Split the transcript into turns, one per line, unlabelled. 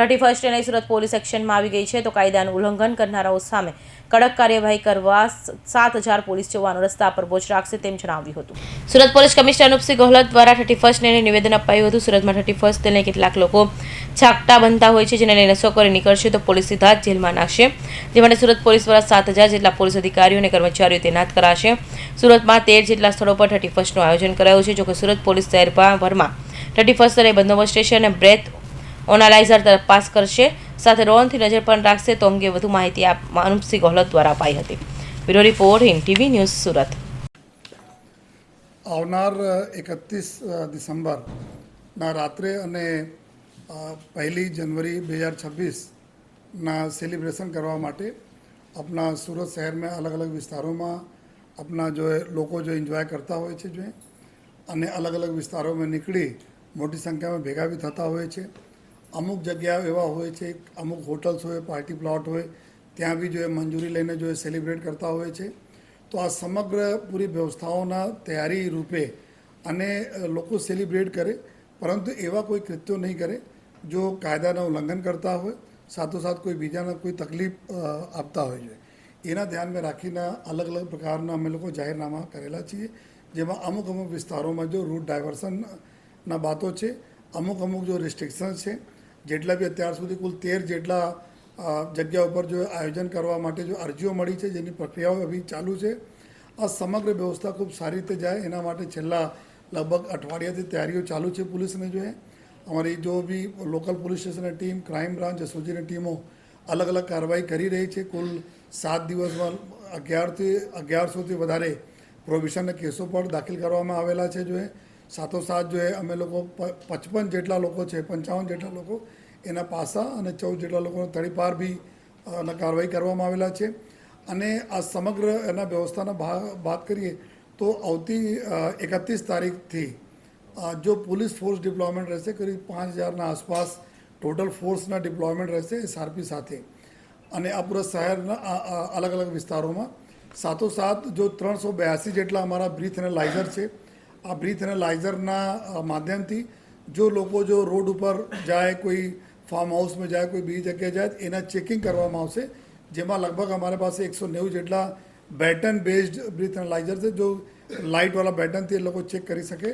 Thirty first એનઆઈ Surat police એક્શનમાં આવી ગઈ છે તો કાયદાનું ઉલ્લંઘન કરનારાઓ સામે કડક કાર્યવાહી કરવા સાત હજાર પોલીસ જવાનો રસ્તા પર બોજ રાખશે તેમ જણાવ્યું હતું. સુરત પોલીસ કમિશનર અનુપસિંહ ગોહલત દ્વારા થર્ટી ફર્સ્ટ ને નિવેદન અપાયું હતું. સુરતમાં થર્ટી ફર્સ્ટ તેને કેટલાક લોકો છાકટા બનતા હોય છે, જેને લઈને નશો નીકળશે તો પોલીસ સીધા જ જેલમાં નાખશે. જે માટે સુરત પોલીસ દ્વારા સાત હજાર જેટલા પોલીસ અધિકારીઓ અને કર્મચારીઓ તૈનાત કરાશે. સુરતમાં તેર જેટલા સ્થળો પર થર્ટી ફર્સ્ટનું આયોજન કરાયું છે, જોકે સુરત પોલીસ શહેરભરમાં થર્ટી ફર્સ્ટ સ્તરે બંદોબસ્ત સ્ટેશન અને બ્રેથ ઓનાલાઇઝર તપાસ કરશે. સાથે ડ્રોનથી નજર પણ રાખશે તો અંગે વધુ માહિતી આપ અનુપસિંહ ગોહલત દ્વારા અપાઈ હતી. Bureau report in TV news Surat.
આવનાર એકત્રીસ ડિસેમ્બરના રાત્રે અને પહેલી જનવરી બે હજાર છવ્વીસના સેલિબ્રેશન કરવા માટે આપણા સુરત શહેરમાં અલગ અલગ વિસ્તારોમાં આપણા જો લોકો જો એન્જોય કરતા હોય છે, જો અને અલગ અલગ વિસ્તારોમાં નીકળી મોટી સંખ્યામાં ભેગા બી થતા હોય છે. અમુક જગ્યાઓ એવા હોય છે, અમુક હોટલ્સ હોય, પાર્ટી પ્લોટ હોય, ત્યાં બી જો એ મંજૂરી લઈને જો એ સેલિબ્રેટ કરતા હોય છે. તો આ સમગ્ર પૂરી વ્યવસ્થાઓના તૈયારી રૂપે અને લોકો સેલિબ્રેટ કરે, પરંતુ એવા કોઈ કૃત્યો નહીં કરે, જો કાયદાનું ઉલ્લંઘન કરતા હોય, સાથોસાથ કોઈ બીજાને કોઈ તકલીફ આપતા હોય છે. એના ધ્યાનમાં રાખીને અલગ અલગ પ્રકારના અમે લોકો જાહેરનામા કરેલા છીએ, જેમાં અમુક અમુક વિસ્તારોમાં જો રૂટ ડાયવર્સનના બાતો છે, અમુક અમુક જો રિસ્ટ્રિક્શન છે જેટલા બી અત્યાર સુધી કુલ તેર જેટલા જગ્યા ઉપર જો આયોજન કરવા માટે જો અરજીઓ મળી છે, જેની પ્રક્રિયાઓ હજી ચાલુ છે, આ સમગ્ર વ્યવસ્થા ખૂબ સારી રીતે જાય. એના માટે છેલ્લા લગભગ અઠવાડિયાથી તૈયારીઓ ચાલુ છે પોલીસને જોઈએ અમારી જો બી લોકલ પોલીસ સ્ટેશનની ટીમ, ક્રાઇમ બ્રાન્ચ એસઓજીની ટીમો અલગ અલગ કાર્યવાહી કરી રહી છે. કુલ સાત દિવસમાં અગિયારથી, અગિયારસોથી વધારે પ્રોવિશનના કેસો પણ દાખલ કરવામાં આવેલા છે જો એ સાથોસાથ જો અમે લોકો પચપન જેટલા લોકો છે, પંચાવન જેટલા લોકો, એના પાસા અને ચૌદ જેટલા લોકોનો તડીપાર બી કાર્યવાહી કરવામાં આવેલા છે. અને આ સમગ્ર એના વ્યવસ્થાના ભાગ વાત કરીએ તો આવતી એકત્રીસ તારીખથી જો પોલીસ ફોર્સ ડિપ્લોયમેન્ટ રહેશે કરીબ પાંચ હજારના આસપાસ ટોટલ ફોર્સના ડિપ્લોયમેન્ટ રહેશે એસઆરપી સાથે. અને આ પૂરા શહેરના અલગ અલગ વિસ્તારોમાં. સાથોસાથ જો ત્રણસો બ્યાસી જેટલા અમારા બ્રીથ અને લાઇઝર છે આ બ્રીથ અને માધ્યમથી જો લોકો જો રોડ ઉપર જાય, કોઈ ફાર્મ હાઉસમાં જાય, કોઈ બીજી જગ્યાએ જાય, એના ચેકિંગ કરવામાં આવશે, જેમાં લગભગ અમારી પાસે એકસો નેવું જેટલા બેટન બેઝડ બ્રીથ એનાલાઇઝર છે, જો લાઇટવાળા બેટનથી એ લોકો ચેક કરી શકે.